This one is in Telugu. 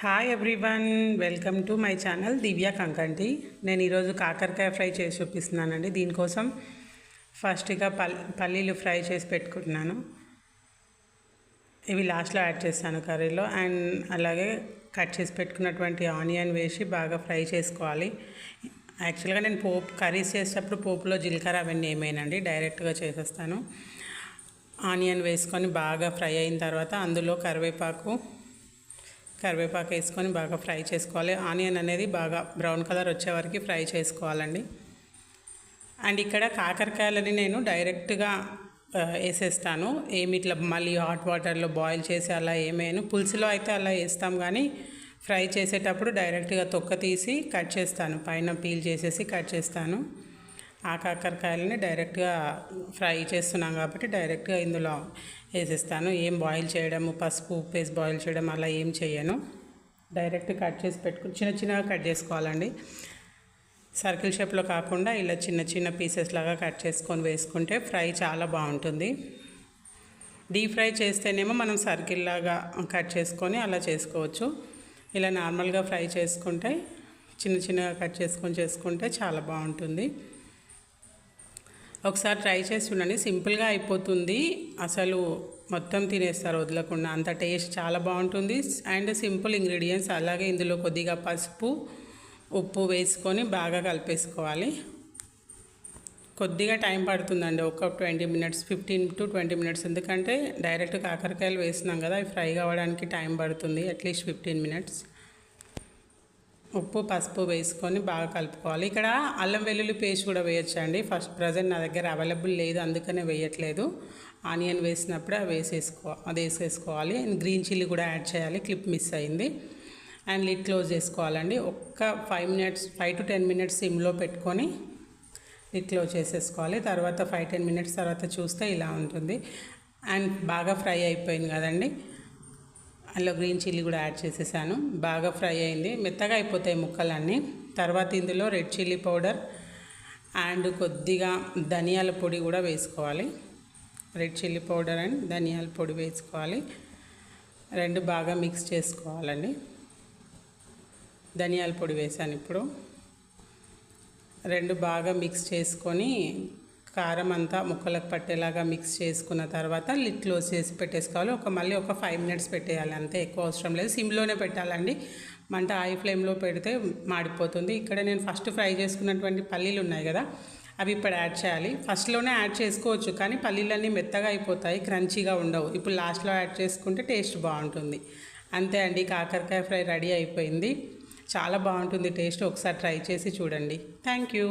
Hi everyone welcome to my channel Divya Kankanti నేను ఈరోజు కాకరకాయ ఫ్రై చేసి చూపిస్తున్నానండి. దీనికోసం ఫస్ట్గా పల్లీలు ఫ్రై చేసి పెట్టుకుంటున్నాను. ఇవి లాస్ట్లో యాడ్ చేస్తాను కర్రీలో. అండ్ అలాగే కట్ చేసి పెట్టుకున్నటువంటి ఆనియన్ వేసి బాగా ఫ్రై చేసుకోవాలి. యాక్చువల్గా నేను పోపు కర్రీస్ చేసేటప్పుడు పోపులో జీలకర్ర అవన్నీ ఏమైనాండి డైరెక్ట్గా చేసేస్తాను. ఆనియన్ వేసుకొని బాగా ఫ్రై అయిన తర్వాత అందులో కరివేపాకు కరివేపాకు వేసుకొని బాగా ఫ్రై చేసుకోవాలి. ఆనియన్ అనేది బాగా బ్రౌన్ కలర్ వచ్చే వరకు ఫ్రై చేసుకోవాలండి. అండ్ ఇక్కడ కాకరకాయలని నేను డైరెక్ట్గా వేసేస్తాను. ఏమి ఇట్లా మళ్ళీ హాట్ వాటర్లో బాయిల్ చేసి అలా ఏమేను పులుసులో అయితే అలా వేస్తాం కానీ ఫ్రై చేసేటప్పుడు డైరెక్ట్గా తొక్క తీసి కట్ చేస్తాను. పైన పీల్ చేసేసి కట్ చేస్తాను. ఆ కాకరకాయలని డైరెక్ట్గా ఫ్రై చేస్తున్నాం కాబట్టి డైరెక్ట్గా ఇందులో వేసేస్తాను. ఏం బాయిల్ చేయడం పసుపు ఉప్పు వేసి బాయిల్ చేయడం అలా ఏం చేయను. డైరెక్ట్ కట్ చేసి పెట్టుకుని చిన్న చిన్నగా కట్ చేసుకోవాలండి. సర్కిల్ షేప్లో కాకుండా ఇలా చిన్న చిన్న పీసెస్ లాగా కట్ చేసుకొని వేసుకుంటే ఫ్రై చాలా బాగుంటుంది. డీప్ ఫ్రై చేస్తేనేమో మనం సర్కిల్ లాగా కట్ చేసుకొని అలా చేసుకోవచ్చు. ఇలా నార్మల్గా ఫ్రై చేసుకుంటే చిన్న చిన్నగా కట్ చేసుకొని చేసుకుంటే చాలా బాగుంటుంది. ఒకసారి ట్రై చేసి చూడండి. సింపుల్గా అయిపోతుంది. అసలు మొత్తం తినేస్తారు వదలకుండా. అంత టేస్ట్ చాలా బాగుంటుంది. అండ్ సింపుల్ ఇంగ్రీడియంట్స్ అలాగే ఇందులో కొద్దిగా పసుపు ఉప్పు వేసుకొని బాగా కలిపేసుకోవాలి. కొద్దిగా టైం పడుతుందండి. ఒక twenty minutes fifteen to twenty minutes. ఎందుకంటే డైరెక్ట్ కాకరకాయలు వేసినాం కదా అవి ఫ్రై కావడానికి టైం పడుతుంది అట్లీస్ట్ ఫిఫ్టీన్ మినిట్స్. ఉప్పు పసుపు వేసుకొని బాగా కలుపుకోవాలి. ఇక్కడ అల్లం వెల్లుల్లి పేస్ట్ కూడా వేయొచ్చండి. ఫస్ట్ ప్రజెంట్ నా దగ్గర అవైలబుల్ లేదు అందుకనే వేయట్లేదు. ఆనియన్ వేసినప్పుడు అవి వేసేసుకో అది వేసేసుకోవాలి. అండ్ గ్రీన్ చిల్లీ కూడా యాడ్ చేయాలి. క్లిప్ మిస్ అయింది. అండ్ లిడ్ క్లోజ్ చేసుకోవాలండి. ఒక్క five minutes five to ten minutes సిమ్లో పెట్టుకొని లిడ్ క్లోజ్ చేసేసుకోవాలి. తర్వాత ఫైవ్ టెన్ మినిట్స్ తర్వాత చూస్తే ఇలా ఉంటుంది. అండ్ బాగా ఫ్రై అయిపోయింది కదండి. అందులో గ్రీన్ చిల్లీ కూడా యాడ్ చేసేసాను. బాగా ఫ్రై అయింది. మెత్తగా అయిపోతాయి ముక్కలన్నీ. తర్వాత ఇందులో రెడ్ చిల్లీ పౌడర్ అండ్ కొద్దిగా ధనియాల పొడి కూడా వేసుకోవాలి. రెడ్ చిల్లీ పౌడర్ అండ్ ధనియాల పొడి వేసుకోవాలి. రెండు బాగా మిక్స్ చేసుకోవాలండి. ధనియాల పొడి వేసాను ఇప్పుడు. రెండు బాగా మిక్స్ చేసుకొని కారం అంతా ముక్కలకు పట్టేలాగా మిక్స్ చేసుకున్న తర్వాత లిట్ క్లోజ్ చేసి పెట్టేసుకోవాలి. ఒక మళ్ళీ ఒక ఫైవ్ మినిట్స్ పెట్టేయాలి. అంతే ఎక్కువ అవసరం లేదు. సిమ్లోనే పెట్టాలండి. మంట హై ఫ్లేమ్లో పెడితే మాడిపోతుంది. ఇక్కడ నేను ఫస్ట్ ఫ్రై చేసుకున్నటువంటి పల్లీలు ఉన్నాయి కదా అవి ఇప్పుడు యాడ్ చేయాలి. ఫస్ట్లోనే యాడ్ చేసుకోవచ్చు కానీ పల్లీలన్నీ మెత్తగా అయిపోతాయి క్రంచీగా ఉండవు. ఇప్పుడు లాస్ట్లో యాడ్ చేసుకుంటే టేస్ట్ బాగుంటుంది. అంతే అండి కాకరకాయ ఫ్రై రెడీ అయిపోయింది. చాలా బాగుంటుంది టేస్ట్. ఒకసారి ట్రై చేసి చూడండి. Thank you